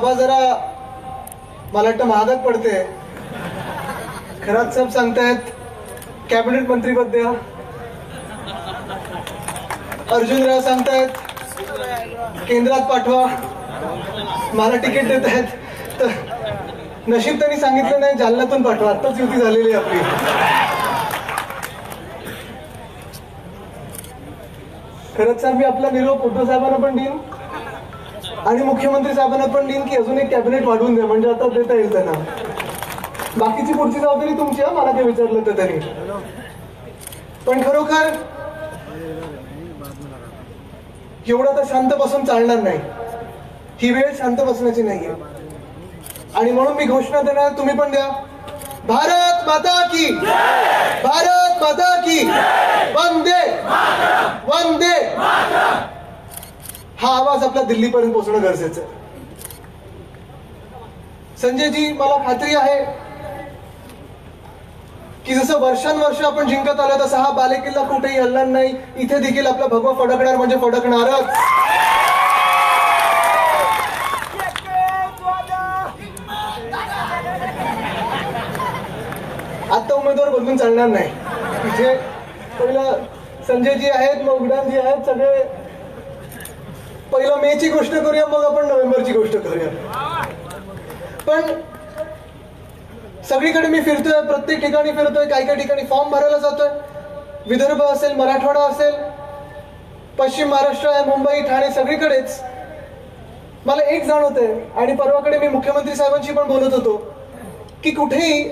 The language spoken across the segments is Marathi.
सभा जरा मला वाटतं महागात पडते. खरात साहेब सांगतायत कॅबिनेट मंत्रीपद द्या. अर्जुनराव सांगतायत केंद्रात पाठवा. मला तिकीट देत आहेत तर नशीब त्यांनी सांगितलं नाही जालन्यातून पाठवा. आत्ताच युती झालेली आहे आपली. खरंच साहेब मी आपला निरोप उद्धव साहेबांना पण देईन. आणि मुख्यमंत्री साहेबांना पण देईन की अजून एक कॅबिनेट वाढवून द्या म्हणजे आता देता येईल त्यांना. बाकीची पुढची जबाबदारी तुमची आहे मला ते विचारलं तर तरी पण खरोखर एवढं तर शांत बसून चालणार नाही. ही वेळ शांत बसण्याची नाहीये. आणि म्हणून मी घोषणा देणार तुम्ही पण द्या. भारत माता की भारत माता की वंदे वंदे हा आवाज आपला दिल्लीपर्यंत पोहोचणं गरजेचं आहे. संजयजी मला खात्री आहे की जसं वर्षानुवर्ष आपण जिंकत आलो तसा हा बालेकिल्ला कुठेही हलणार नाही. इथे देखील आपला भगवा फडकणार म्हणजे फडकणारच. आता उमेदवार बदलून चालणार नाही. इथे पहिलं संजयजी आहेत मग आहेत सगळे पहिलं मे ची गोष्ट करूया मग आपण नोव्हेंबरची गोष्ट करूया. पण सगळीकडे मी फिरतोय प्रत्येक ठिकाणी फिरतोय काही काही ठिकाणी फॉर्म भरायला जातोय. विदर्भ असेल मराठवाडा असेल पश्चिम महाराष्ट्र आहे मुंबई ठाणे सगळीकडेच. मला एक जाणवतंय आणि परवाकडे मी मुख्यमंत्री साहेबांशी पण बोलत होतो की कुठेही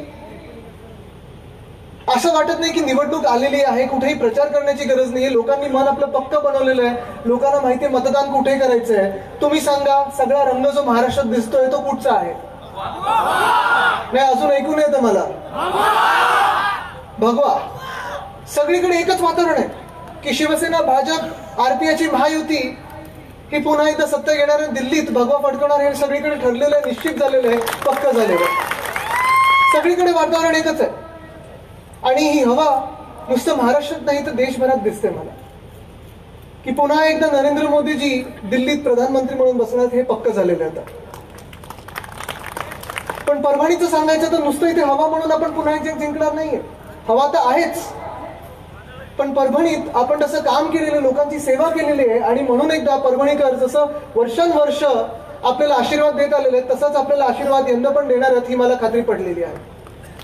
असं वाटत नाही की निवडणूक आलेली आहे कुठेही प्रचार करण्याची गरज नाही. लोकांनी मन आपलं पक्क बनवलेलं आहे. लोकांना माहिती आहे मतदान कुठे करायचं आहे. तुम्ही सांगा सगळा रंग जो महाराष्ट्रात दिसतोय तो कुठचा आहे? नाही अजून ऐकून येतं मला. भगवा सगळीकडे एकच वातावरण आहे की शिवसेना भाजप आरपीआयची महायुती ही पुन्हा एकदा सत्ता घेणार दिल्लीत भगवा फडकवणार हे सगळीकडे ठरलेलं आहे निश्चित झालेलं आहे पक्क झालेलं आहे. सगळीकडे वातावरण एकच आहे. आणि ही हवा नुसतं महाराष्ट्रात नाही तर देशभरात दिसते मला. की पुन्हा एकदा नरेंद्र मोदीजी दिल्लीत प्रधानमंत्री म्हणून बसणार हे पक्क झालेले आता. पण परभणीचं सांगायचं तर नुसतं इथे हवा म्हणून आपण पुन्हा इथे जिंकणार नाहीये. हवा तर आहेच. पण परभणीत आपण तसं काम केलेलं लोकांची सेवा केलेली आहे आणि म्हणून एकदा परभणीकर जसं वर्षानुवर्ष आपल्याला आशीर्वाद देत आलेले आहेत तसाच आपल्याला आशीर्वाद यंदा पण देणार आहेत ही मला खात्री पडलेली आहे.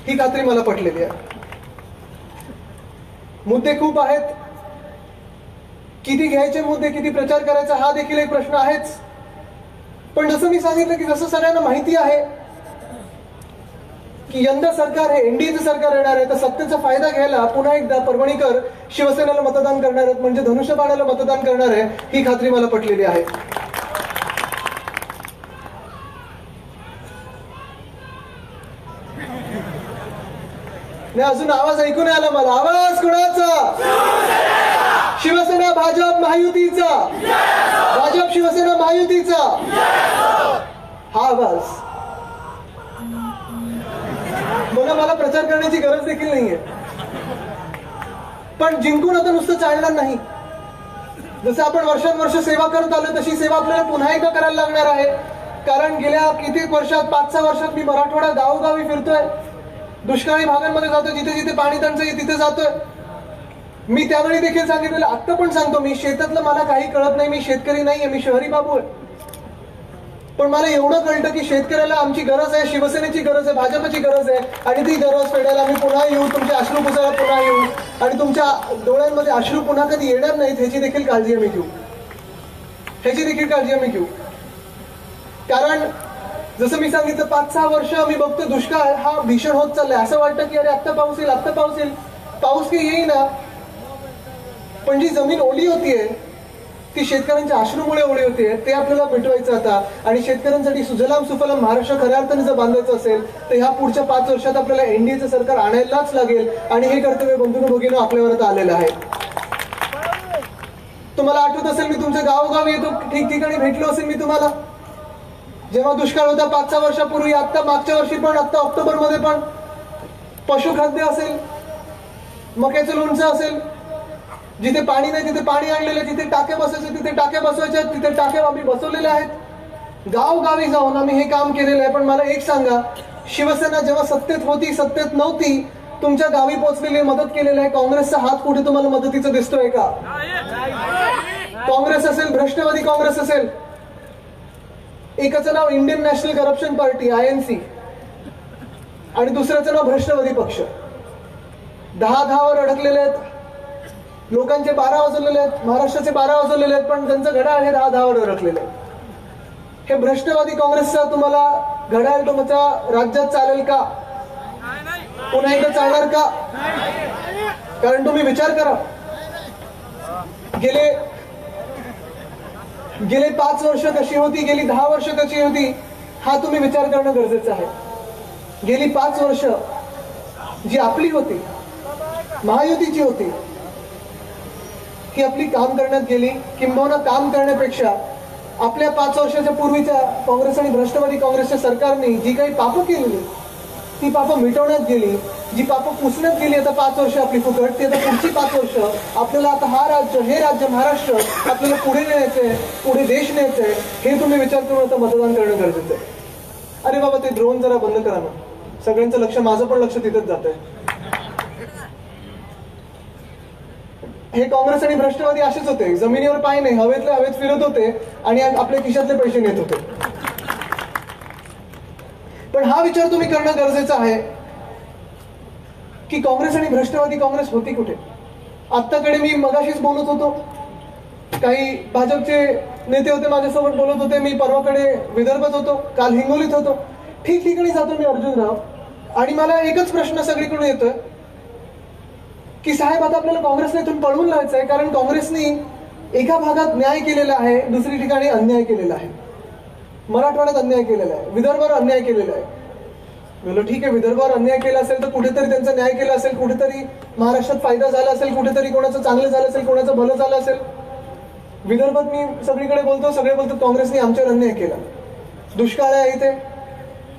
ही खात्री मला पटलेली आहे. मुद्दे खूप आहेत. किती घ्यायचे मुद्दे किती प्रचार करायचा हा देखील एक प्रश्न आहेच. पण जसं मी सांगितलं की जसं सगळ्यांना माहिती आहे की यंदा सरकार हे एनडीएचं सरकार येणार आहे तर सत्तेचा फायदा घ्यायला पुन्हा एकदा परभणीकर शिवसेनेला मतदान करणार आहेत म्हणजे धनुष्यबाणाला मतदान करणार आहे ही खात्री मला पटलेली आहे. नाही अजून आवाज ऐकून आला मला. आवाज कुणाचा? शिवसेना भाजप महायुतीचा. भाजप शिवसेना महायुतीचा. हा आवाज. बघा मला प्रचार करण्याची गरज देखील नाहीये. पण जिंकून आता नुसतं चालणार नाही. जसं आपण वर्षानुवर्ष सेवा करत आलो तशी सेवा आपल्याला पुन्हा एकदा करायला लागणार आहे. कारण गेल्या किती वर्षात पाच सहा वर्षात मी मराठवाडा गावोगावी फिरतोय. दुष्काळी भागांमध्ये जातो जिथे जिथे पाणी टंचाई तिथे जातोय. मी त्यावेळी देखील सांगितलेलं आत्ता पण सांगतो मी शेतातलं मला काही कळत नाही मी शेतकरी नाहीये मी शहरी बाबू आहे. पण मला एवढं कळतं की शेतकऱ्याला आमची गरज आहे शिवसेनेची गरज आहे भाजपची गरज आहे आणि ती गरज फेडायला आम्ही पुन्हा येऊ तुमचे अश्रू पुसायला पुन्हा येऊ आणि तुमच्या डोळ्यांमध्ये अश्रू पुन्हा कधी येणार नाहीत ह्याची देखील काळजी आम्ही घेऊ. ह्याची देखील काळजी आम्ही घेऊ. कारण जसं मी सांगितलं पाच सहा वर्ष आम्ही बघतो दुष्काळ हा भीषण होत चाललाय. असं वाटतं की अरे आत्ता पाऊस येईल आत्ता पाऊस येईल. पाऊस काही येईना. पण जी जमीन ओली होतीये ती शेतकऱ्यांच्या अश्रूमुळे ओली होते ते आपल्याला मिटवायचं आता. आणि शेतकऱ्यांसाठी सुजलाम सुफलाम महाराष्ट्र खऱ्या अर्थाने जर बांधायचं असेल तर ह्या पुढच्या पाच वर्षात आपल्याला एनडीएचं सरकार आणायलाच लागेल. आणि हे कर्तव्य बंधून भगिनं आपल्यावर आलेलं आहे. तुम्हाला आठवत असेल मी तुमच्या गावोगाव येतो ठिकठिकाणी भेटलो असेल मी तुम्हाला. जेव्हा दुष्काळ होता पाच सहा वर्षापूर्वी आता मागच्या वर्षी पण आता ऑक्टोबरमध्ये पण पशुखाद्य असेल मक्याचं लोणचं असेल जिथे पाणी नाही तिथे पाणी आणलेलं जिथे टाके बसायचे तिथे टाके बसवायचे तिथे टाके आम्ही बसवलेले आहेत. गावगावी जाऊन आम्ही हे काम केलेलं आहे पण मला एक सांगा शिवसेना जेव्हा सत्तेत होती सत्तेत नव्हती तुमच्या गावी पोहोचलेली मदत केलेली आहे काँग्रेसचा हात कुठे तुम्हाला मदतीचा दिसतोय का? काँग्रेस असेल भ्रष्टवादी काँग्रेस असेल एकाचं नाव Indian national corruption party I N C आणि दुसऱ्याचं नाव भ्रष्टवादी पक्ष. दहा दहावर अडकलेले आहेत. लोकांचे बारा वाजवलेले आहेत. महाराष्ट्राचे बारा वाजवलेले आहेत. पण त्यांचं घड्याळ हे दहा दहावर अडकलेले आहे हे भ्रष्टवादी काँग्रेसचा तुम्हाला घड्याळ तुमच्या राज्यात चालेल का? पुन्हा एकदा चालणार का? कारण तुम्ही विचार करा. गेले गेले पाच वर्ष कशी होती गेली दहा वर्ष कशी होती हा तुम्ही विचार करणं गरजेचं आहे. गेली पाच वर्ष जी आपली होती महायुतीची होती ही आपली काम करण्यात गेली किंबहुना काम करण्यापेक्षा आपल्या पाच वर्षाच्या पूर्वीच्या काँग्रेस आणि भ्रष्टवादी काँग्रेसच्या सरकारने जी काही पापं केलेली ती पापं मिटवण्यात गेली जी पापं पुसण्यात गेली आता पाच वर्ष आपली फुकट ती आता पुढची पाच वर्ष. आपल्याला आता हा राज्य हे राज्य महाराष्ट्र आपल्याला पुढे न्यायचंय पुढे देश न्यायचंय हे तुम्ही विचार करून आता मतदान करणं गरजेचं आहे. अरे बाबा ते ड्रोन जरा बंद करा ना. सगळ्यांचं लक्ष माझं पण लक्ष तिथेच जात आहे हे काँग्रेस आणि भ्रष्टवादी असेच होते. जमिनीवर पाय नाही हवेतले हवेत फिरत होते आणि आपल्या खिशातले पैसे नेत होते. पण हा विचार तुम्ही करणं गरजेचं आहे. की काँग्रेस आणि भ्रष्टवादी काँग्रेस होती कुठे? आत्ताकडे मी मगाशीच बोलत होतो. काही भाजपचे नेते होते माझ्यासोबत बोलत होते. मी परवाकडे विदर्भात होतो काल हिंगोलीत होतो. ठिकठिकाणी जातो मी अर्जुनराव. आणि मला एकच प्रश्न सगळीकडून येतोय की साहेब आता आपल्याला काँग्रेसला इथून पळवून लावायचं आहे कारण काँग्रेसनी एका भागात न्याय केलेला आहे दुसरी ठिकाणी अन्याय केलेला आहे. मराठवाड्यात अन्याय केलेला आहे विदर्भावर अन्याय केलेला आहे. म्हणलं ठीक आहे विदर्भावर अन्याय केला असेल तर कुठेतरी त्यांचा न्याय केला असेल कुठेतरी महाराष्ट्रात फायदा झाला असेल कुठेतरी कोणाचं चांगलं झालं असेल कोणाचं भलं झालं असेल. विदर्भात मी सगळीकडे बोलतो सगळे बोलतो काँग्रेसने आमच्यावर अन्याय केला. दुष्काळ आहे इथे.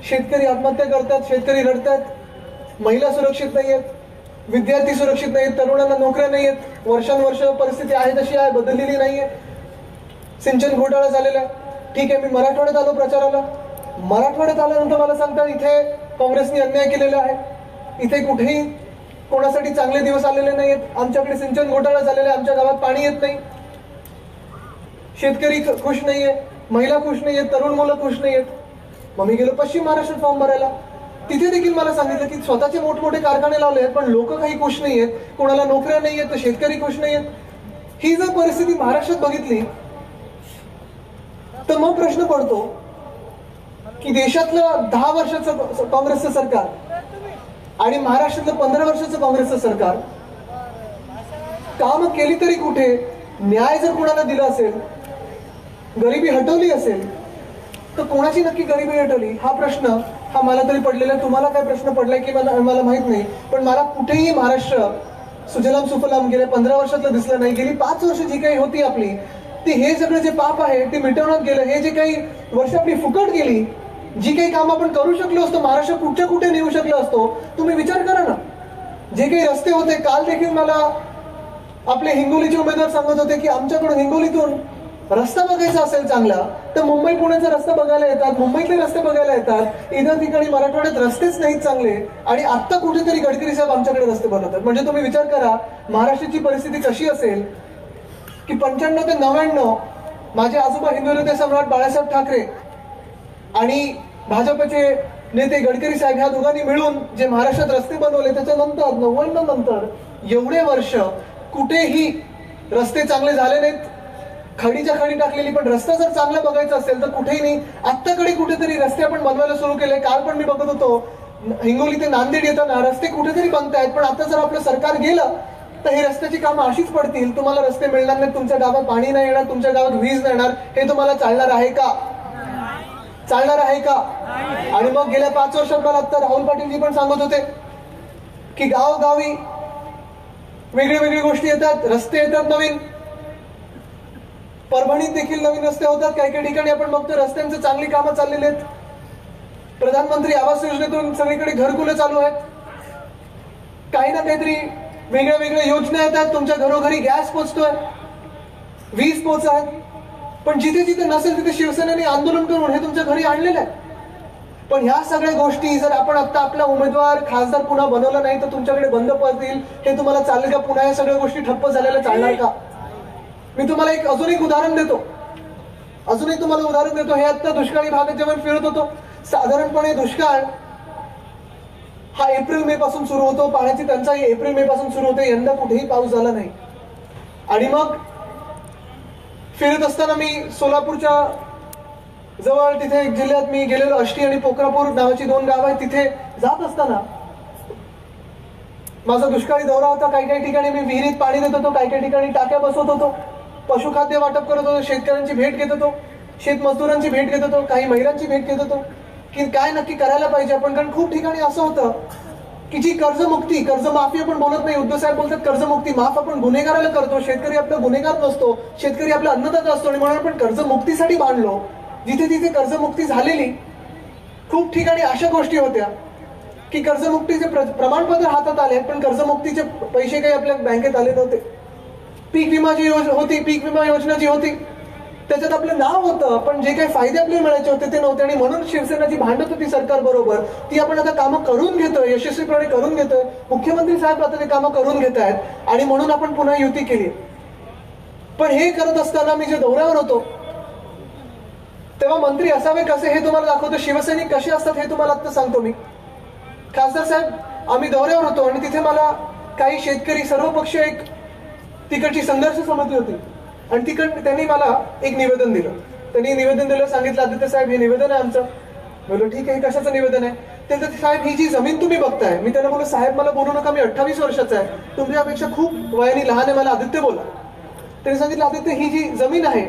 शेतकरी आत्महत्या करतात शेतकरी रडतात महिला सुरक्षित नाही आहेत विद्यार्थी सुरक्षित नाहीत तरुणांना नोकऱ्या नाही आहेत वर्षानुवर्ष परिस्थिती आहे तशी आहे बदललेली नाहीये. सिंचन घोटाळा झालेला आहे. ठीक आहे मी मराठवाड्यात आलो प्रचाराला. मराठवाड्यात आल्यानंतर मला सांगता इथे काँग्रेसने अन्याय केलेला आहे. इथे कुठेही कोणासाठी चांगले दिवस आलेले नाहीत आमच्याकडे सिंचन घोटाळा झालेला आहे. आमच्या गावात पाणी येत नाही. शेतकरी खुश नाहीये. महिला खुश नाहीये तरुण मुलं खुश नाहीयेत. मग मी गेलो पश्चिम महाराष्ट्र फॉर्म भरायला. तिथे देखील मला सांगितलं की स्वतःचे मोठमोठे कारखाने लावले आहेत पण लोक काही खुश नाहीयेत. कोणाला नोकऱ्या नाहीयेत तर शेतकरी खुश नाहीयेत. ही जर परिस्थिती महाराष्ट्रात बघितली तर मग प्रश्न पडतो की देशातलं दहा वर्षाचं काँग्रेसचं सरकार आणि महाराष्ट्रातलं पंधरा वर्षाचं काँग्रेसचं सरकार काम केली तरी कुठे न्याय जर कुणाला दिला असेल गरिबी हटवली असेल तर कोणाची नक्की गरिबी हटवली? हा प्रश्न हा मला तरी पडलेला तुम्हाला काय प्रश्न पडलाय की मला मला माहीत नाही. पण मला कुठेही महाराष्ट्र सुजलाम सुफलाम गेल्या पंधरा वर्षातलं दिसलं नाही. गेली पाच वर्ष जी काही होती आपली ती हे सगळं जे पाप आहे ते मिटवण्यात गेलं. हे जे काही वर्ष आपली फुकट गेली जी काही काम आपण करू शकलो असतो महाराष्ट्र कुठच्या कुठे नेऊ शकलो असतो तुम्ही विचार करा ना. जे काही रस्ते होते काल देखील मला आपले हिंगोलीचे उमेदवार सांगत होते की आमच्याकडून हिंगोलीतून रस्ता बघायचा असेल चांगला तर मुंबई पुण्याचा रस्ता बघायला येतात मुंबईतले रस्ते बघायला येतात इतर ठिकाणी मराठवाड्यात रस्तेच नाहीत चांगले आणि आत्ता कुठेतरी गडकरी साहेब आमच्याकडे रस्ते बनवतात. म्हणजे तुम्ही विचार करा महाराष्ट्राची परिस्थिती कशी असेल की पंच्याण्णव ते नव्याण्णव माझे आजोबा हिंदू नेते सम्राट बाळासाहेब ठाकरे आणि भाजपचे नेते गडकरी साहेब ह्या दोघांनी मिळून जे महाराष्ट्रात रस्ते बनवले त्याच्यानंतर नव्याण्णव नंतर एवढे वर्ष कुठेही रस्ते चांगले झाले नाहीत. खडीच्या खडी टाकलेली पण रस्ता जर चांगला बघायचा असेल तर कुठेही नाही. आत्ताकडे कुठेतरी रस्ते आपण बनवायला सुरू केले. काल पण मी बघत होतो हिंगोली ते नांदेड येताना रस्ते कुठेतरी बनतायत पण आता जर आपलं सरकार गेलं तर हे रस्त्याची कामं अशीच पडतील. तुम्हाला रस्ते मिळणार नाहीत तुमच्या गावात पाणी नाही येणार तुमच्या गावात वीज नाही येणार हे तुम्हाला चालणार आहे का? चालणार आहे का? आणि मग गेल्या पाच वर्षात मला आता राहुल पाटीलजी पण सांगत होते की गावोगावी वेगळी वेगळी गोष्टी येतात रस्ते येतात नवीन. परभणीत देखील नवीन रस्ते होतात. काही काही ठिकाणी आपण बघतो रस्त्यांचं चांगली कामं चाललेली आहेत. प्रधानमंत्री आवास योजनेतून सगळीकडे घरकुलं चालू आहेत. काही ना काहीतरी वेगळ्या वेगळ्या योजना येतात. तुमच्या घरोघरी गॅस पोचतोय. वीज पोच आहेत. पण जिथे जिथे नसेल तिथे शिवसेनेने आंदोलन करून हे तुमच्या घरी आणलेलं आहे. पण ह्या सगळ्या गोष्टी जर आपण आता आपला उमेदवार खासदार पुन्हा बनवला नाही तर तुमच्याकडे बंद पडतील हे तुम्हाला चालेल का? पुन्हा या सगळ्या गोष्टी ठप्प झालेल्या चालणार का? मी तुम्हाला एक अजून एक उदाहरण देतो. अजून एक तुम्हाला उदाहरण देतो. हे आता दुष्काळी भागात जेव्हा फिरत होतो साधारणपणे दुष्काळ हा एप्रिल मे पासून सुरू होतो. पाण्याची टंचाई एप्रिल मे पासून सुरू होते. यंदा कुठेही पाऊस झाला नाही. आणि मग फिरत असताना मी सोलापूरच्या जवळ तिथे एक जिल्ह्यात मी गेलेलो अष्टी आणि पोखरापूर नावाची दोन गाव आहेत. तिथे जात असताना माझा दुष्काळी दौरा होता. काही काही ठिकाणी मी विहिरीत पाणी देत होतो काही काही ठिकाणी टाक्या बसवत होतो. पशुखाद्य वाटप करत होतो शेतकऱ्यांची भेट घेत होतो शेतमजदुरांची भेट घेत होतो काही महिलांची भेट घेत होतो. की काय नक्की करायला पाहिजे आपण? कारण खूप ठिकाणी असं होतं की जी कर्जमुक्ती कर्जमाफी आपण बोलत नाही उद्धव साहेब बोलतात कर्जमुक्ती माफ आपण गुन्हेगाराला करतो शेतकरी आपला गुन्हेगार नसतो शेतकरी आपला अन्नदाता असतो आणि म्हणून आपण कर्जमुक्तीसाठी बांधलो. जिथे तिथे कर्जमुक्ती झालेली खूप ठिकाणी अशा गोष्टी होत्या की कर्जमुक्तीचे प्र- प्रमाणपत्र हातात आले पण कर्जमुक्तीचे पैसे काही आपल्या बँकेत आले नव्हते. पीक विमा जी योजना होती पीक विमा योजना जी होती त्याच्यात आपलं नाव होतं पण जे काही फायदे आपल्याला मिळायचे होते ते नव्हते. आणि म्हणून शिवसेना जी भांडत होती सरकार बरोबर ती आपण आता कामं करून घेतोय यशस्वीपणे करून घेतोय. मुख्यमंत्री साहेब आता ते कामं करून घेत आहेत. आणि म्हणून आपण पुन्हा युती केली. पण हे करत असताना मी जे दौऱ्यावर होतो तेव्हा मंत्री असावे कसे हे तुम्हाला दाखवतो. शिवसैनिक कसे असतात हे तुम्हाला आता सांगतो मी. खासदार साहेब आम्ही दौऱ्यावर होतो आणि तिथे मला काही शेतकरी सर्वपक्षीय एक तिकडची संघर्ष समजली होती. आणि तिकड त्यांनी मला एक निवेदन दिलं. त्यांनी निवेदन दिलं सांगितलं आदित्य साहेब हे निवेदन आहे आमचं. बोललो ठीक आहे कशाचं निवेदन आहे? त्यांचं साहेब ही जी जमीन तुम्ही बघताय मी त्यांना बोललो साहेब मला बोलू नका मी अठ्ठावीस वर्षाचा आहे. तुमच्यापेक्षा खूप वयाने लहान आहे मला आदित्य बोला. त्यांनी सांगितलं आदित्य ही जी जमीन आहे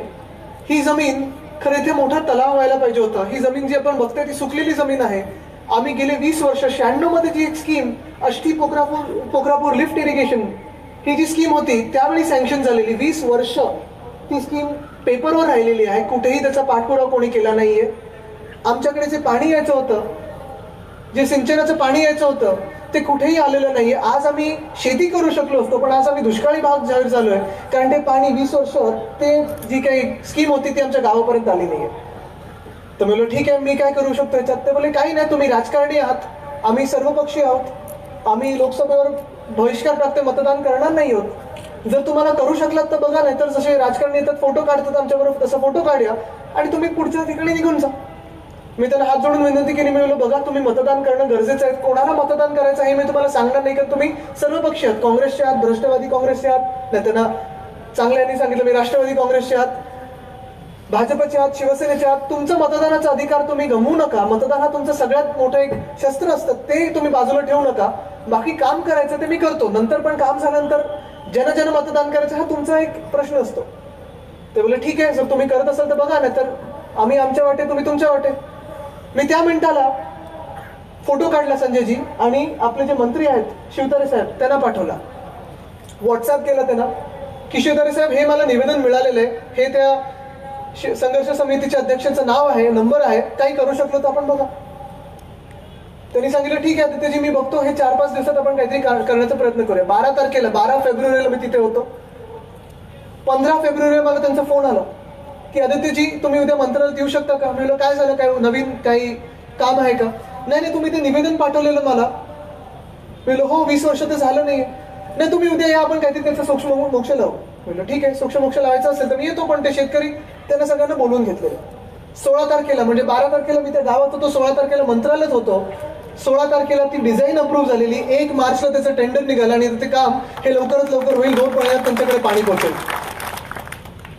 ही जमीन खरं इथे मोठा तलाव व्हायला पाहिजे होता. ही जमीन जी आपण बघतोय ती सुकलेली जमीन आहे. आम्ही गेले वीस वर्ष शहाण्णवमध्ये जी एक scheme Ashti Pokharapur Pokharapur lift irrigation ही जी स्कीम होती त्यावेळी सँक्शन झालेली वीस वर्ष ती स्कीम पेपरवर राहिलेली आहे. कुठेही त्याचा पाठपुरावा कोणी केला नाहीये. आमच्याकडे जे पाणी यायचं होतं जे सिंचनाचं पाणी यायचं होतं ते कुठेही आलेलं नाही आज आम्ही शेती करू शकलो असतो पण आज आम्ही दुष्काळी भाग जाहीर झालोय. कारण ते पाणी वीस वर्ष ते जी काही स्कीम होती ती आमच्या गावापर्यंत आली नाहीये. तर म्हणलं ठीक आहे मी काय करू शकतो याच्यात? ते बोले काही नाही तुम्ही राजकारणी आहात. आम्ही सर्वपक्षीय आहोत. आम्ही लोकसभेवर बहिष्कार प्राप्त मतदान करणार नाही आहोत जर तुम्हाला करू शकलात तर बघा नाही तर जसे राजकारणी येतात फोटो काढतात आमच्याबरोबर तसं फोटो काढूया आणि तुम्ही पुढच्या ठिकाणी निघून जा. मी त्यांना हात जोडून विनंती केली मी बोललो बघा तुम्ही मतदान करणं गरजेचं आहे. कोणाला मतदान करायचं हे मी तुम्हाला सांगणार नाही कारण तुम्ही सर्व पक्ष आहात. काँग्रेसचे आहात भ्रष्टवादी काँग्रेसचे आहात. नाही त्यांना चांगल्याने सांगितलं मी राष्ट्रवादी काँग्रेसचे आहात. भाजपच्या आत शिवसेनेच्या आत तुमचं मतदानाचा अधिकार तुम्ही गमवू नका. मतदान हा तुमचं सगळ्यात मोठं एक शस्त्र असतं. ते तुम्ही बाजूला ठेवू नका. बाकी काम करायचं ते मी करतो. नंतर पण काम झाल्यानंतर जनजन मतदान करायचं हा तुमचा एक प्रश्न असतो. ते बोले ठीक आहे सर तुम्ही करत असाल तर बघा नाही तर आम्ही आमच्या वाटे तुम्ही तुमच्या वाटे. मी त्या मिनिटाला फोटो काढला संजयजी आणि आपले जे मंत्री आहेत शिवतारे साहेब त्यांना पाठवला. व्हॉट्सअप केला त्यांना की शिवतारे साहेब हे मला निवेदन मिळालेलं आहे. हे त्या संघर्ष समितीच्या अध्यक्षाचं नाव आहे नंबर आहे काही करू शकलो तर आपण बघा. त्यांनी सांगितलं ठीक आहे आदित्यजी मी बघतो हे चार पाच दिवसात आपण काहीतरी करण्याचा प्रयत्न करूया. बारा तारखेला बारा फेब्रुवारीला मी तिथे होतो. पंधरा फेब्रुवारीला मला त्यांचा फोन आला की आदित्यजी तुम्ही उद्या मंत्रालयात येऊ शकता का? म्हणलं काय झालं? काय नवीन काही काम आहे का? नाही नाही तुम्ही ते निवेदन पाठवलेलं मला. म्हणलं हो वीस वर्ष तर झालं नाही नाही तुम्ही उद्या या आपण काहीतरी त्याचा सूक्ष्म मोक्ष लावू. म्हणलं ठीक आहे सूक्ष्म मोक्ष लावायचा असेल तर मी येतो पण ते शेतकरी त्यांना सगळ्यांना बोलवून घेतलेलं. सोळा तारखेला म्हणजे बारा तारखेला मी त्या गावात होतो सोळा तारखेला मंत्रालयात होतो. सोळा तारखेला ती डिझाईन अप्रूव्ह झालेली. एक मार्चला त्याचं टेंडर निघालं आणि ते काम हे लवकरात लवकर होईल दोन महिन्यात त्यांच्याकडे पाणी पोहोचेल.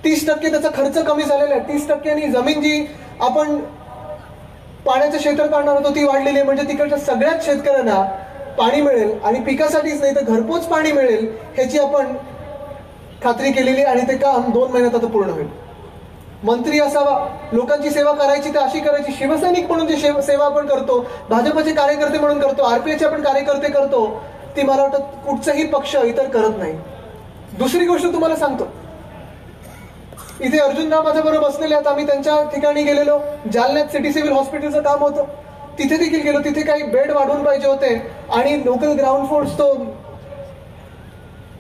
तीस टक्के त्याचा खर्च कमी झालेला आहे. तीस टक्क्यांनी जमीन जी आपण पाण्याचं क्षेत्र काढणार होतो ती वाढलेली आहे. म्हणजे तिकडच्या सगळ्याच शेतकऱ्यांना पाणी मिळेल आणि पिकासाठीच नाही तर घरपोच पाणी मिळेल ह्याची आपण खात्री केलेली आणि ते काम दोन महिन्यात आता पूर्ण होईल. मंत्री असावा लोकांची सेवा करायची तर अशी करायची. शिवसैनिक म्हणून जी सेवा आपण करतो भाजपचे कार्यकर्ते म्हणून करतो आरपीएचे आपण कार्यकर्ते करतो ती मला वाटतं कुठचाही पक्ष इतर करत नाही. दुसरी गोष्ट तुम्हाला सांगतो. इथे अर्जुनराव माझ्या बरोबर बसलेले आहेत. आम्ही त्यांच्या ठिकाणी गेलेलो. जालन्यात सिटी सिव्हिल हॉस्पिटलचं काम होतं. तिथे देखील गेलो. तिथे काही बेड वाढवून पाहिजे होते. आणि लोकल ग्राउंड फोर्स तो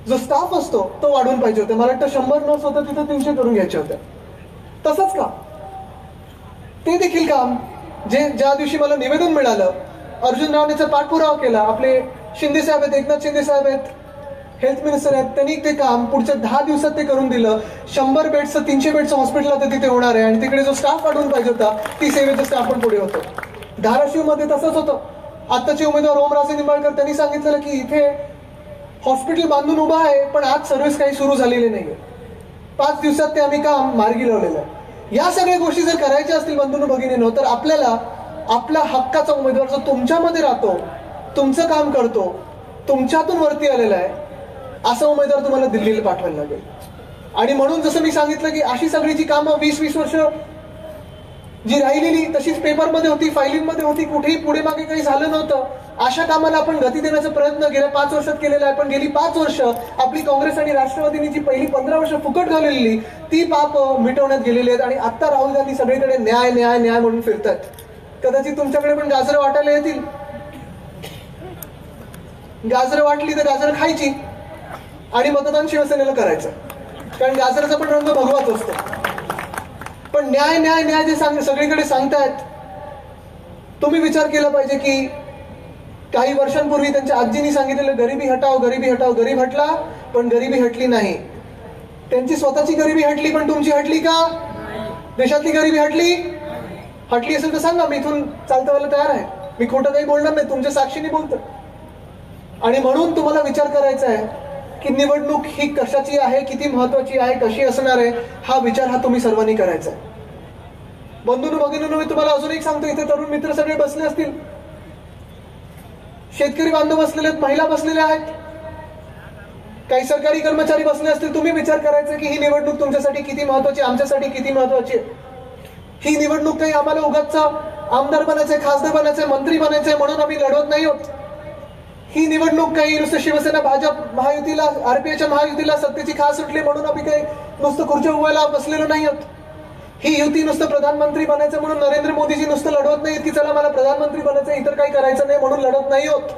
जो स्टाफ असतो तो वाढवून पाहिजे होते. मला वाटतं शंभर नर्स होतं तिथे तीनशे करून घ्यायचे होते. तसंच का? ते देखील काम जे ज्या दिवशी मला निवेदन मिळालं अर्जुन रावणेचा पाठपुरावा केला आपले शिंदे साहेब आहेत एकनाथ शिंदे साहेब आहेत हेल्थ मिनिस्टर आहेत त्यांनी ते काम पुढच्या दहा दिवसात ते करून दिलं. शंभर बेडचं तीनशे बेडचं हॉस्पिटल आता तिथे होणार आहे आणि तिकडे जो स्टाफ वाढवून पाहिजे होता ती सेवेचा स्टाफ पण पुढे होतो. धाराशिवमध्ये तसंच होतं. आत्ताचे उमेदवार ओमराजे निंबाळकर त्यांनी सांगितलेलं की इथे हॉस्पिटल बांधून उभा आहे पण आज सर्व्हिस काही सुरू झालेली नाहीये. पाच दिवसात ते आम्ही काम मार्गी लावलेलं आहे. या सगळ्या गोष्टी जर करायच्या असतील बंधून भगिनीनो तर आपल्याला आपला हक्काचा उमेदवार जो तुमच्यामध्ये राहतो तुमचं काम करतो तुमच्यातून वरती आलेला आहे असा उमेदवार तुम्हाला दिल्लीला पाठवायला लागेल. आणि म्हणून जसं मी सांगितलं की अशी सगळी जी कामं वीस वीस वर्ष जी राहिलेली तशीच पेपरमध्ये होती फायलिंगमध्ये होती कुठेही पुढे मागे काही झालं नव्हतं. अशा कामाला आपण गती देण्याचा प्रयत्न गेल्या पाच वर्षात केलेला आहे. पण गेली पाच वर्ष आपली काँग्रेस आणि राष्ट्रवादीने जी पहिली पंधरा वर्ष फुकट घालवलेली ती पाप मिटवण्यात गेलेली आहेत. आणि आत्ता राहुल गांधी सगळीकडे न्याय न्याय न्याय म्हणून फिरतात कदाचित तुमच्याकडे पण गाजरं वाटायला येतील. गाजरं वाटली तर गाजर खायची आणि मतदान शिवसेनेला करायचं. कारण गाजराचा पण रंग भगवाच असतो. पण न्याय न्याय न्याय जे सांग सगळीकडे सांगतायत तुम्ही विचार केला पाहिजे की काही वर्षांपूर्वी त्यांच्या आजीनी सांगितलेलं गरिबी हटाव गरिबी हटाव गरीब हटला पण गरिबी हटली नाही. त्यांची स्वतःची गरिबी हटली पण तुमची हटली का? देशातली गरिबी हटली? हटली असेल तर सांगा मी इथून चालता व्हायला तयार आहे. मी खोटं काही बोलणार नाही तुमच्या साक्षीने बोलतो आणि म्हणून तुम्हाला विचार करायचा आहे की निवडणूक ही कशाची आहे किती महत्वाची आहे कशी असणार आहे हा विचार हा तुम्ही सर्वांनी करायचा आहे. बंधून भगिनीनं मी तुम्हाला अजून एक सांगतो इथे तरुण मित्र सगळे बसले असतील. शेतकरी बांधव बसलेले आहेत महिला बसलेल्या आहेत. काही सरकारी कर्मचारी बसले असतील तुम्ही विचार करायचा की ही निवडणूक तुमच्यासाठी किती महत्वाची आमच्यासाठी किती महत्वाची आहे. ही निवडणूक काही आम्हाला उगाच आमदार बनायचे खासदार बनायचे मंत्री बनायचे म्हणून आम्ही लढवत नाही होत ही निवडणूक काही नुसतं शिवसेना भाजप महायुतीला आरपीआयच्या महायुतीला सत्तेची खास सुटली म्हणून आम्ही काही नुसतं खुर्च्या उभायला बसलेलो नाही आहोत ही युती नुसतं प्रधानमंत्री बनायचं म्हणून नरेंद्र मोदीजी नुसतं लढवत नाहीत की चला मला प्रधानमंत्री बनायचं इतर काही करायचं नाही म्हणून लढत नाही होत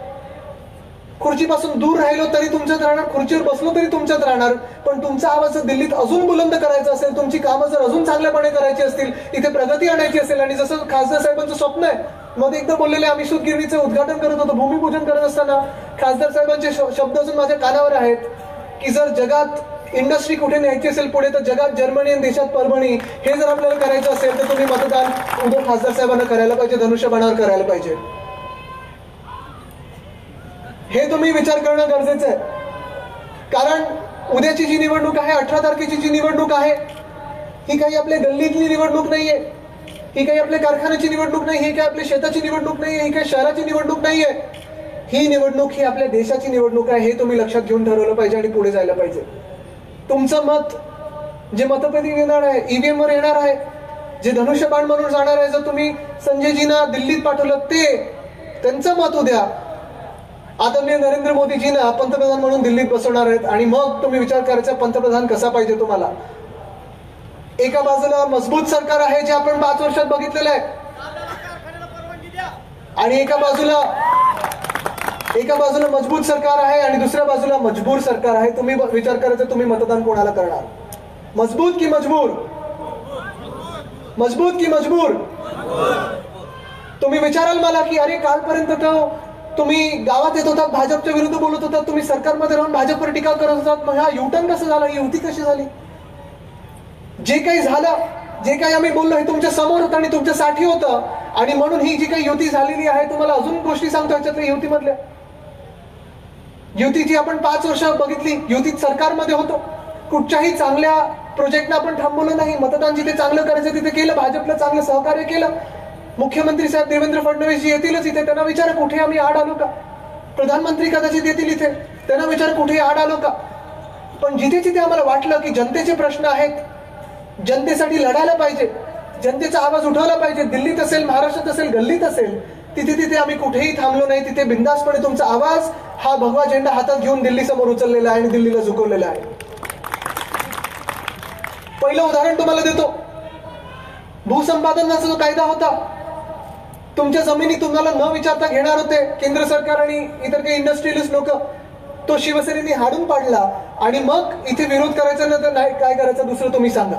खुर्चीपासून दूर राहिलो तरी तुमच्यात राहणार खुर्चीवर बसलो तरी तुमच्यात राहणार पण तुमचा आवाज जर दिल्लीत अजून बुलंद करायचा असेल तुमची कामं जर अजून चांगल्यापणे करायची असतील इथे प्रगती आणायची असेल आणि जसं खासदार साहेबांचं स्वप्न आहे मध्ये एकदा बोललेले आम्ही सुतगिरणीचं उद्घाटन करत होतो भूमिपूजन करत असताना खासदार साहेबांचे श- शब्द अजून माझ्या कानावर आहेत की जर जगात इंडस्ट्री कुठे न्यायची असेल पुढे तर जगात जर्मनी आणि देशात परभणी हे जर आपल्याला करायचं असेल तर तुम्ही मतदान उद्या खासदार साहेबांना करायला पाहिजे धनुष्यबाणावर करायला पाहिजे. हे तुम्ही विचार करणं गरजेचं आहे. कारण उद्याची जी निवडणूक आहे अठरा तारखेची जी निवडणूक आहे ही काही आपल्या गल्लीतली निवडणूक नाहीये. ही काही आपल्या कारखान्याची निवडणूक नाही ही काही आपल्या शेताची निवडणूक नाही ही काही शहराची निवडणूक नाही आहे. ही निवडणूक ही आपल्या देशाची निवडणूक आहे हे तुम्ही लक्षात घेऊन ठरवलं पाहिजे आणि पुढे जायला पाहिजे. तुमचं मत जे मतपेटी येणार आहे ईव्हीएम वर येणार आहे जे धनुष्यबाण म्हणून जाणार आहे जर तुम्ही संजयजींना दिल्लीत पाठवलं ते त्यांचं मत उद्या आदरणीय नरेंद्र मोदीजींना पंतप्रधान म्हणून दिल्लीत बसवणार आहेत. आणि मग तुम्ही विचार करायचा पंतप्रधान कसा पाहिजे तुम्हाला? एका बाजूला मजबूत सरकार आहे जे आपण पाच वर्षात बघितलेलं आहे. आणि एका बाजूला एका बाजूला मजबूत सरकार आहे आणि दुसऱ्या बाजूला मजबूर सरकार आहे. तुम्ही विचार करायचा तुम्ही मतदान कोणाला करणार. मजबूत की मजबूर? मजबूत की मजबूर? तुम्ही विचाराल मला की अरे कालपर्यंत तर तुम्ही गावात येत होतात भाजपच्या विरुद्ध बोलत होतात तुम्ही सरकारमध्ये राहून भाजपवर टीका करत होतात. मग हा युटर्न कसं झाला? ही युती कशी झाली? जे काही झालं जे काही आम्ही बोललो हे तुमच्यासमोर होतं आणि तुमच्यासाठी होतं. आणि म्हणून ही जी काही युती झालेली आहे तुम्हाला अजून गोष्टी सांगतो ह्याच्यातल्या युतीमधल्या युती जी आपण पाच वर्ष बघितली युतीत सरकारमध्ये होतो. कुठच्याही चांगल्या प्रोजेक्टला आपण थांबवलं नाही. मतदान जिथे चांगलं करायचं तिथे केलं भाजपला चांगलं सहकार्य केलं. मुख्यमंत्री साहेब देवेंद्र फडणवीस जी येतीलच इथे त्यांना विचारा कुठे आम्ही आड आलो का? प्रधानमंत्री कदाचित येतील इथे त्यांना विचारा कुठे आड आलो का? पण जिथे जिथे आम्हाला वाटलं की जनतेचे प्रश्न आहेत जनतेसाठी लढायला पाहिजे. जनतेचा आवाज उठवला पाहिजे. दिल्लीत असेल महाराष्ट्रात असेल गल्लीत असेल तिथे तिथे आम्ही कुठेही थांबलो नाही. तिथे बिंदासपणे तुमचा आवाज हा भगवा झेंडा हातात घेऊन दिल्ली समोर उचललेला आहे आणि दिल्लीला झुकवलेला आहे. पहिलं उदाहरण तुम्हाला देतो. भूसंपादनाचा जो कायदा होता तुमच्या जमिनी तुम्हाला न विचारता घेणार होते केंद्र सरकार आणि इतर काही इंडस्ट्रियलिस्ट लोक. तो शिवसेनेने हाडून पाडला आणि मग इथे विरोध करायचा नाही तर नाही काय करायचं दुसरं तुम्ही सांगा.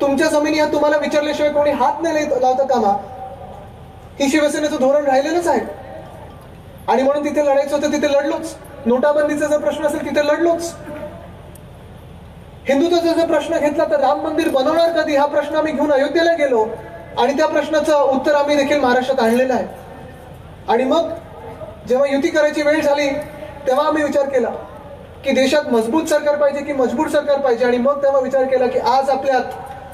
तुमच्या जमिनी या तुम्हाला विचारल्याशिवाय कोणी हात नाही लावतं लावता कामा. ही शिवसेनेचं धोरण राहिलेलंच आहे. आणि म्हणून तिथे लढायचं होतं तिथे लढलोच. नोटाबंदीचा जर प्रश्न असेल तिथे लढलोच. हिंदुत्वाचा जर प्रश्न घेतला तर राम मंदिर बनवणार कधी? हा प्रश्न आम्ही घेऊन अयोध्येला गेलो. आणि त्या प्रश्नाचं उत्तर आम्ही देखील महाराष्ट्रात आणलेलं आहे. आणि मग जेव्हा युती करायची वेळ झाली तेव्हा आम्ही विचार केला की देशात मजबूत सरकार पाहिजे की मजबूत सरकार पाहिजे? आणि मग तेव्हा विचार केला की आज आपल्यात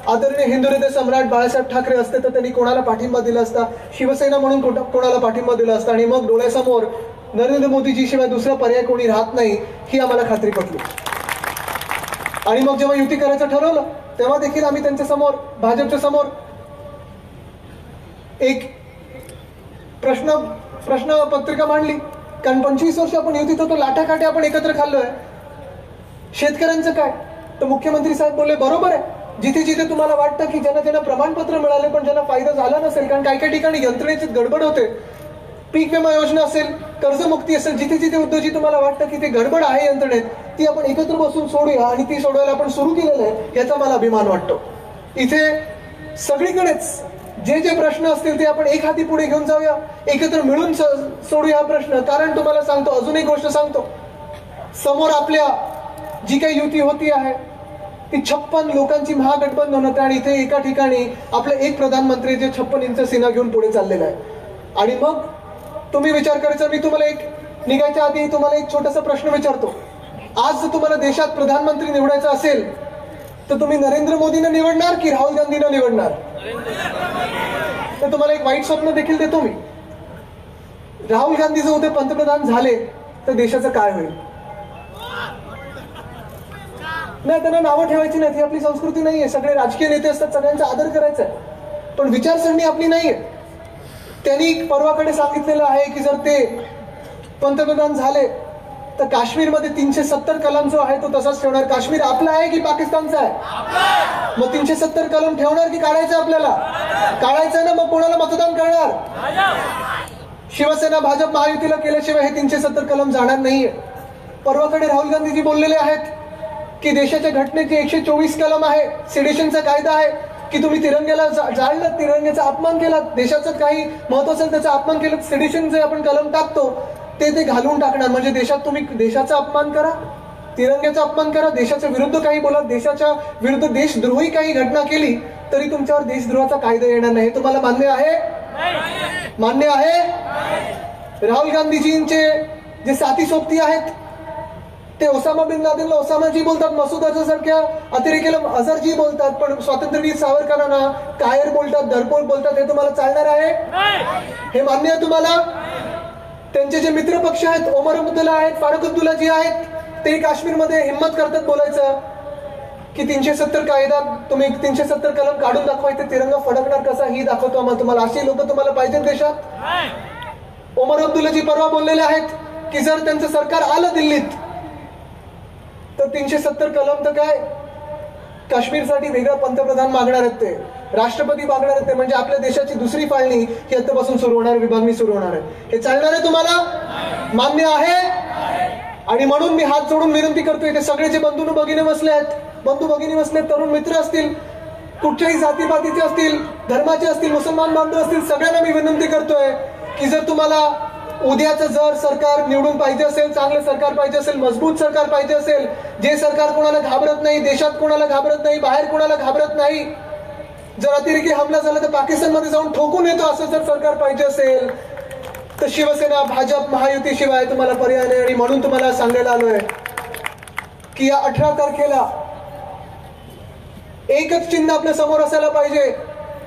आदरणीय हिंदू नेते सम्राट बाळासाहेब ठाकरे असते तर त्यांनी कोणाला पाठिंबा दिला असता? शिवसेना म्हणून कोणाला पाठिंबा दिला असता? आणि मग डोळ्यासमोर नरेंद्र मोदीजी शिवाय दुसरा पर्याय कोणी राहत नाही ही आम्हाला खात्री पटली. आणि मग जेव्हा युती करायचं ठरवलं तेव्हा देखील आम्ही त्यांच्यासमोर भाजपच्या समोर एक प्रश्न प्रश्न पत्रिका मांडली. कारण पंचवीस वर्ष आपण युतीत होतो लाटाकाटे आपण एकत्र खाल्लोय. शेतकऱ्यांचं काय? तर मुख्यमंत्री साहेब बोलले बरोबर आहे. जिथे जिथे तुम्हाला वाटतं की ज्यांना ज्यांना प्रमाणपत्र मिळाले पण ज्यांना फायदा झाला नसेल कारण काही काही ठिकाणी यंत्रणेची गडबड होते. पीक विमा योजना असेल कर्जमुक्ती असेल जिथे जिथे उद्योजी तुम्हाला वाटतं की ते गडबड आहे यंत्रणेत ती आपण एकत्र बसून सोडूया आणि ती सोडवायला आपण सुरू केलेलं आहे याचा मला अभिमान वाटतो. इथे सगळीकडेच जे जे प्रश्न असतील ते आपण एक हाती पुढे घेऊन जाऊया एकत्र मिळून सोडूया हा प्रश्न. कारण तुम्हाला सांगतो अजून एक गोष्ट सांगतो. समोर आपल्या जी काही युती होती आहे ती छप्पन लोकांची महागठबंधन होते आणि इथे एका ठिकाणी आपलं एक प्रधानमंत्री जे छप्पन इंच सेना घेऊन पुढे चाललेला आहे. आणि मग तुम्ही विचार करायचा मी तुम्हाला एक निघायच्या आधी तुम्हाला एक छोटासा प्रश्न विचारतो. आज जर तुम्हाला देशात प्रधानमंत्री निवडायचं असेल तर तुम्ही नरेंद्र मोदींना निवडणार की राहुल गांधींना निवडणार? तर तुम्हाला एक वाईट स्वप्न देखील देतो मी. राहुल गांधी जर उद्या पंतप्रधान झाले तर देशाचं काय होईल? नाही त्यांना नावं ठेवायची नाहीत. ही आपली संस्कृती नाही आहे सगळे राजकीय नेते असतात सगळ्यांचा आदर करायचा आहे. पण विचारसरणी आपली नाही आहे त्यांनी परवाकडे सांगितलेलं आहे की जर ते पंतप्रधान झाले तर काश्मीरमध्ये तीनशे सत्तर कलम जो आहे तो तसाच ठेवणार. काश्मीर आपला आहे की पाकिस्तानचा आहे? मग तीनशे सत्तर कलम ठेवणार की काढायचं आपल्याला? काढायचं ना मग कोणाला मतदान करणार? शिवसेना भाजप महायुतीला केल्याशिवाय हे तीनशे सत्तर कलम जाणार नाहीये. परवाकडे राहुल गांधीजी बोललेले आहेत की देशाच्या घटनेचे एकशे चोवीस कलम आहे सिडिशनचा कायदा आहे की तुम्ही तिरंग्याला जाळलं तिरंग्याचा अपमान केला देशाचं काही महत्त्व असेल त्याचा अपमान केलं सिडिशन जे आपण कलम टाकतो ते ते घालून टाकणार. म्हणजे देशात तुम्ही देशाचा अपमान करा तिरंग्याचा अपमान करा देशाच्या विरुद्ध काही बोला देशाच्या विरुद्ध देशद्रोही काही घटना केली तरी तुमच्यावर देशद्रोहाचा कायदा येणार नाही. हे तुम्हाला मान्य आहे? मान्य आहे? राहुल गांधीजींचे जे साथी सोबती आहेत ते ओसामा बिन लादेनला ओसामाजी बोलतात मसूद अझर सारख्या अतिरेकीला अझरजी बोलतात पण स्वातंत्र्यवीर सावरकरांना कायर बोलतात धरपोल बोलतात हे तुम्हाला चालणार आहे? हे मान्य आहे तुम्हाला? त्यांचे जे मित्र पक्ष आहेत ओमर अब्दुल्ला आहेत फारुख अब्दुल्ला जी आहेत ते काश्मीरमध्ये हिंमत करतात बोलायचं की तीनशे सत्तर कायदा तुम्ही तीनशे सत्तर कलम काढून दाखवा इथे तिरंगा फडकणार कसा ही दाखवतो आम्हाला तुम्हाला. अशी लोक तुम्हाला पाहिजेत देशात? ओमर अब्दुल्लाजी परवा बोललेले आहेत की जर त्यांचं सरकार आलं दिल्लीत तर तीनशे सत्तर कलम तर काय? काश्मीरसाठी वेगळं पंतप्रधान मागणार आहेत ते. राष्ट्रपती मागणार आहेत ते. म्हणजे आपल्या देशाची दुसरी फाळणी ही आतापासून सुरू होणार विभागणी सुरू होणार आहे. हे चालणार आहे तुम्हाला? मान्य आहे? आणि म्हणून मी हात जोडून विनंती करतोय ते सगळे जे बंधू भगिनी बसले आहेत बंधू भगिनी बसले आहेत, तरुण मित्र असतील कुठच्याही जातीपातीचे असतील धर्माचे असतील मुसलमान बांधव असतील सगळ्यांना मी विनंती करतोय की जर तुम्हाला उद्याचं जर सरकार निवडून पाहिजे असेल चांगलं सरकार पाहिजे असेल मजबूत सरकार पाहिजे असेल जे सरकार कोणाला घाबरत नाही देशात कोणाला घाबरत नाही बाहेर कोणाला घाबरत नाही जर अतिरेकी हमला झाला तर पाकिस्तानमध्ये जाऊन ठोकून येतो असं जर सरकार पाहिजे असेल तर शिवसेना भाजप महायुती शिवाय तुम्हाला पर्याय नाही आणि म्हणून तुम्हाला सांगायला आलोय की या अठरा तारखेला एकच चिन्ह आपल्यासमोर असायला पाहिजे.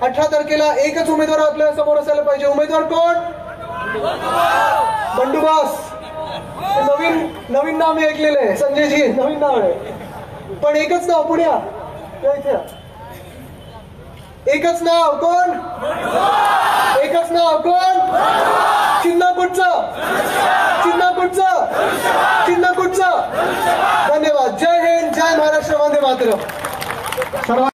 अठरा तारखेला एकच उमेदवार आपल्यासमोर असायला पाहिजे. उमेदवार कोण? बंडूबास नवीन नवीन नाव मी ऐकलेलं आहे. संजयजी नवीन नाव आहे. पण एकच नाव पुण्या एकच नाव कोण? एकच नाव कोण? चिन्ह कुठचं चिन्ह कुठचं चिन्ह कुठचं धन्यवाद. जय हिंद जय महाराष्ट्र. वंदे मात्र सर्व